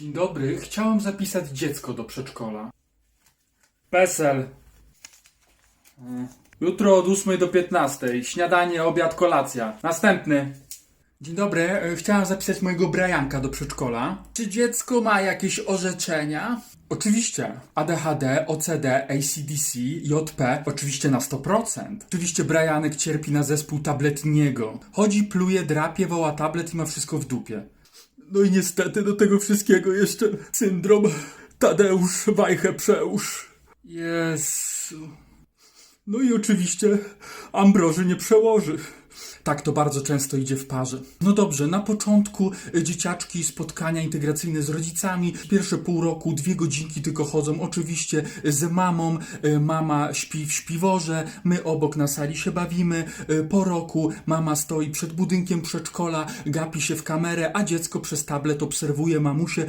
Dzień dobry, chciałam zapisać dziecko do przedszkola. PESEL. Mm. Jutro od 8 do 15. Śniadanie, obiad, kolacja. Następny. Dzień dobry, e, chciałam zapisać mojego Brianka do przedszkola. Czy dziecko ma jakieś orzeczenia? Oczywiście. ADHD, OCD, ACDC, JP, oczywiście na 100%. Oczywiście Brianek cierpi na zespół tabletniego. Chodzi, pluje, drapie, woła tablet i ma wszystko w dupie. No i niestety do tego wszystkiego jeszcze syndrom Tadeusz Wajchę Przełóż. Jezu. No i oczywiście Ambroży nie przełoży. Tak to bardzo często idzie w parze. No dobrze, na początku y, dzieciaczki spotkania integracyjne z rodzicami. Pierwsze pół roku, dwie godzinki tylko chodzą. Oczywiście z mamą. Y, Mama śpi w śpiworze, my obok na sali się bawimy. Po roku mama stoi przed budynkiem przedszkola, gapi się w kamerę, a dziecko przez tablet obserwuje mamusię